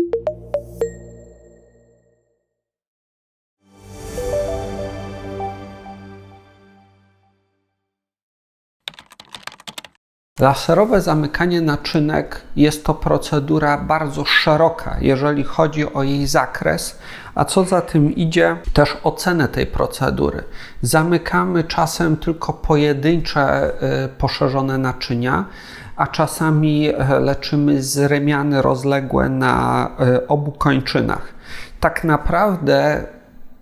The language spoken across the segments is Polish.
you Laserowe zamykanie naczynek jest to procedura bardzo szeroka, jeżeli chodzi o jej zakres, a co za tym idzie, też ocenę tej procedury. Zamykamy czasem tylko pojedyncze y, poszerzone naczynia, a czasami y, leczymy zrymiany rozległe na y, obu kończynach. Tak naprawdę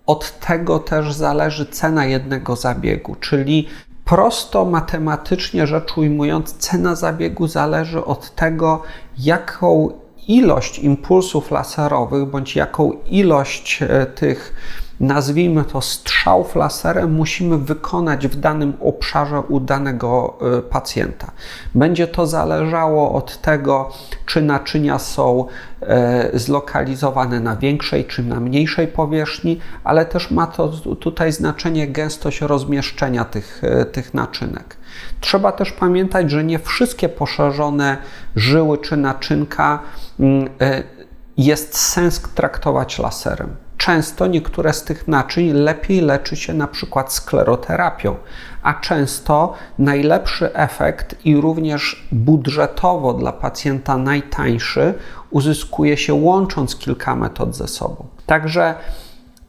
od tego też zależy cena jednego zabiegu, czyli Prosto matematycznie rzecz ujmując, cena zabiegu zależy od tego, jaką ilość impulsów laserowych bądź jaką ilość e, tych, nazwijmy to, strzałów laserem musimy wykonać w danym obszarze u danego e, pacjenta. Będzie to zależało od tego, czy naczynia są e, zlokalizowane na większej czy na mniejszej powierzchni, ale też ma to tutaj znaczenie gęstość rozmieszczenia tych, tych naczynek. Trzeba też pamiętać, że nie wszystkie poszerzone żyły czy naczynka mm, jest sens traktować laserem. Często niektóre z tych naczyń lepiej leczy się na przykład skleroterapią, a często najlepszy efekt i również budżetowo dla pacjenta najtańszy uzyskuje się łącząc kilka metod ze sobą. Także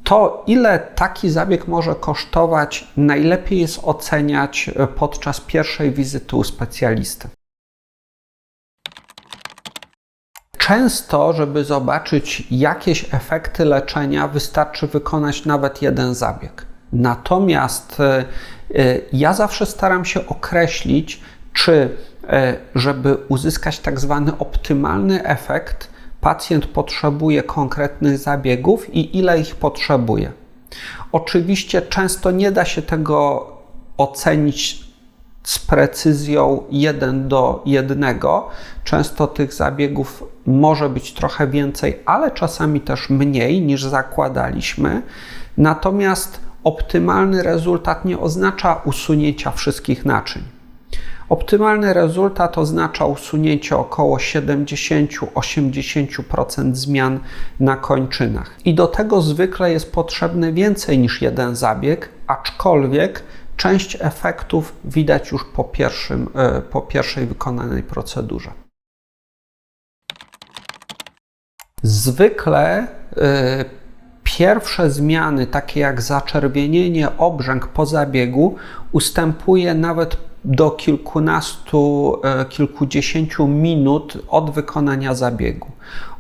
to, ile taki zabieg może kosztować, najlepiej jest oceniać podczas pierwszej wizyty u specjalisty. Często, żeby zobaczyć jakieś efekty leczenia, wystarczy wykonać nawet jeden zabieg. Natomiast e, e, ja zawsze staram się określić, czy e, żeby uzyskać tak zwany optymalny efekt, pacjent potrzebuje konkretnych zabiegów i ile ich potrzebuje. Oczywiście często nie da się tego ocenić z precyzją 1 do 1. Często tych zabiegów może być trochę więcej, ale czasami też mniej niż zakładaliśmy. Natomiast optymalny rezultat nie oznacza usunięcia wszystkich naczyń. Optymalny rezultat oznacza usunięcie około 70-80% zmian na kończynach. I do tego zwykle jest potrzebny więcej niż jeden zabieg, aczkolwiek część efektów widać już po, pierwszym, e, po pierwszej wykonanej procedurze. Zwykle y, pierwsze zmiany, takie jak zaczerwienienie, obrzęk po zabiegu, ustępuje nawet do kilkunastu, y, kilkudziesięciu minut od wykonania zabiegu.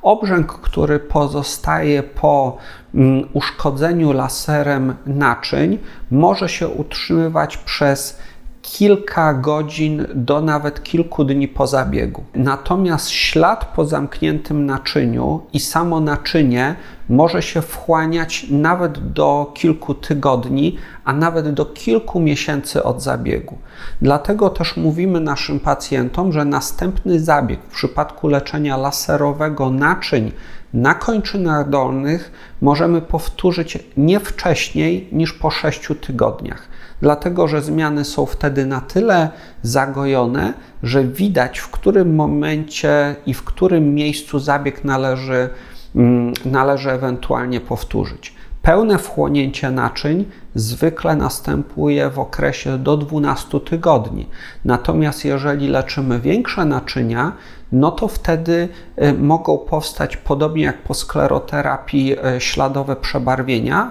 Obrzęk, który pozostaje po mm, uszkodzeniu laserem naczyń, może się utrzymywać przez kilka godzin do nawet kilku dni po zabiegu. Natomiast ślad po zamkniętym naczyniu i samo naczynie może się wchłaniać nawet do kilku tygodni, a nawet do kilku miesięcy od zabiegu. Dlatego też mówimy naszym pacjentom, że następny zabieg w przypadku leczenia laserowego naczyń na kończynach dolnych możemy powtórzyć nie wcześniej niż po 6 tygodniach dlatego że zmiany są wtedy na tyle zagojone, że widać w którym momencie i w którym miejscu zabieg należy, mm, należy ewentualnie powtórzyć. Pełne wchłonięcie naczyń zwykle następuje w okresie do 12 tygodni. Natomiast jeżeli leczymy większe naczynia, no to wtedy y, mogą powstać, podobnie jak po skleroterapii, y, śladowe przebarwienia,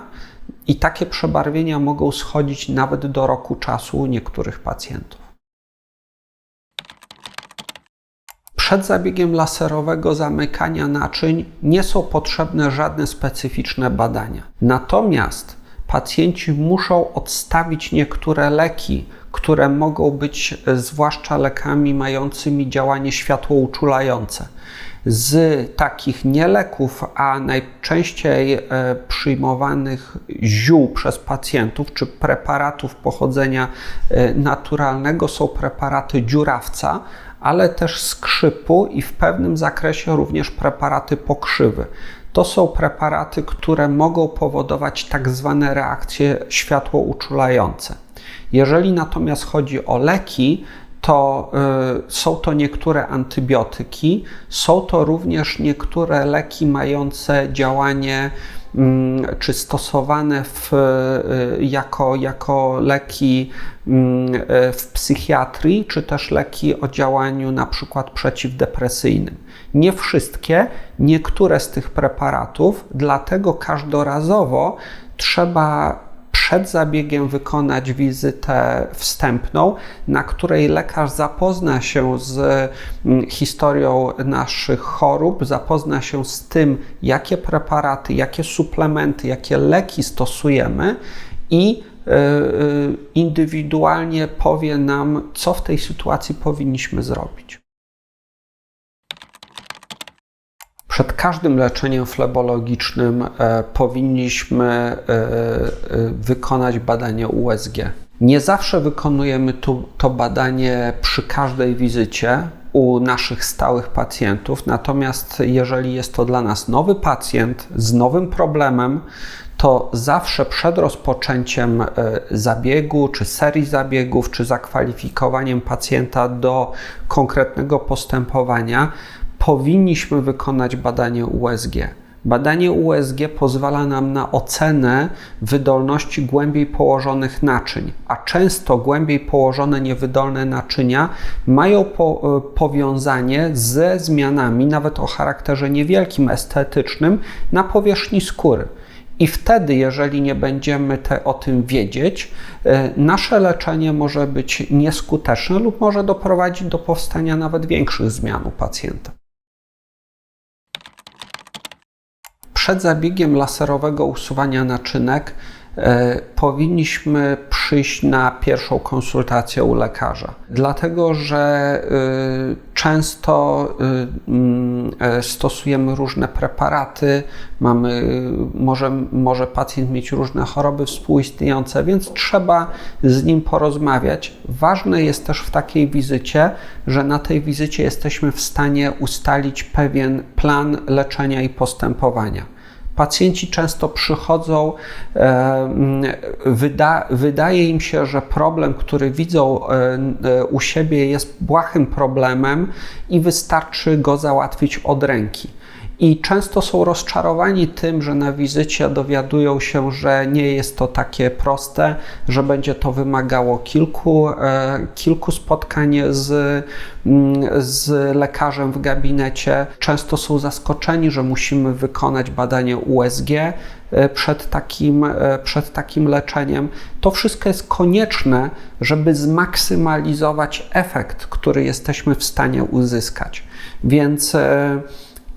i takie przebarwienia mogą schodzić nawet do roku czasu u niektórych pacjentów. Przed zabiegiem laserowego zamykania naczyń nie są potrzebne żadne specyficzne badania. Natomiast pacjenci muszą odstawić niektóre leki, które mogą być zwłaszcza lekami mającymi działanie światłouczulające z takich nieleków, a najczęściej e, przyjmowanych ziół przez pacjentów, czy preparatów pochodzenia e, naturalnego, są preparaty dziurawca, ale też skrzypu i w pewnym zakresie również preparaty pokrzywy. To są preparaty, które mogą powodować tak zwane reakcje światłouczulające. Jeżeli natomiast chodzi o leki, to y, są to niektóre antybiotyki, są to również niektóre leki mające działanie mm, czy stosowane w, y, jako, jako leki mm, y, w psychiatrii, czy też leki o działaniu na przykład przeciwdepresyjnym. Nie wszystkie, niektóre z tych preparatów, dlatego każdorazowo trzeba przed zabiegiem wykonać wizytę wstępną, na której lekarz zapozna się z mm, historią naszych chorób, zapozna się z tym, jakie preparaty, jakie suplementy, jakie leki stosujemy i y, y, indywidualnie powie nam, co w tej sytuacji powinniśmy zrobić. Przed każdym leczeniem flebologicznym e, powinniśmy e, e, wykonać badanie USG. Nie zawsze wykonujemy tu, to badanie przy każdej wizycie u naszych stałych pacjentów, natomiast jeżeli jest to dla nas nowy pacjent z nowym problemem, to zawsze przed rozpoczęciem zabiegu, czy serii zabiegów, czy zakwalifikowaniem pacjenta do konkretnego postępowania, powinniśmy wykonać badanie USG. Badanie USG pozwala nam na ocenę wydolności głębiej położonych naczyń, a często głębiej położone niewydolne naczynia mają po, e, powiązanie ze zmianami, nawet o charakterze niewielkim, estetycznym, na powierzchni skóry. I wtedy, jeżeli nie będziemy te, o tym wiedzieć, e, nasze leczenie może być nieskuteczne lub może doprowadzić do powstania nawet większych zmian u pacjenta. Przed zabiegiem laserowego usuwania naczynek e, powinniśmy przyjść na pierwszą konsultację u lekarza. Dlatego, że e, często e, stosujemy różne preparaty, mamy, może, może pacjent mieć różne choroby współistniejące, więc trzeba z nim porozmawiać. Ważne jest też w takiej wizycie, że na tej wizycie jesteśmy w stanie ustalić pewien plan leczenia i postępowania. Pacjenci często przychodzą, e, wyda, wydaje im się, że problem, który widzą e, e, u siebie, jest błahym problemem i wystarczy go załatwić od ręki i często są rozczarowani tym, że na wizycie dowiadują się, że nie jest to takie proste, że będzie to wymagało kilku, e, kilku spotkań z, mm, z lekarzem w gabinecie. Często są zaskoczeni, że musimy wykonać badanie USG e, przed takim, e, przed takim leczeniem. To wszystko jest konieczne, żeby zmaksymalizować efekt, który jesteśmy w stanie uzyskać. Więc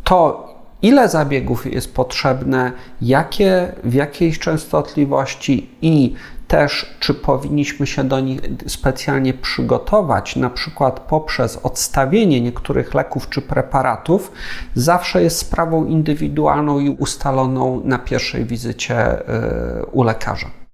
to, ile zabiegów jest potrzebne, jakie, w jakiej częstotliwości i też, czy powinniśmy się do nich specjalnie przygotować, na przykład poprzez odstawienie niektórych leków czy preparatów, zawsze jest sprawą indywidualną i ustaloną na pierwszej wizycie y, u lekarza.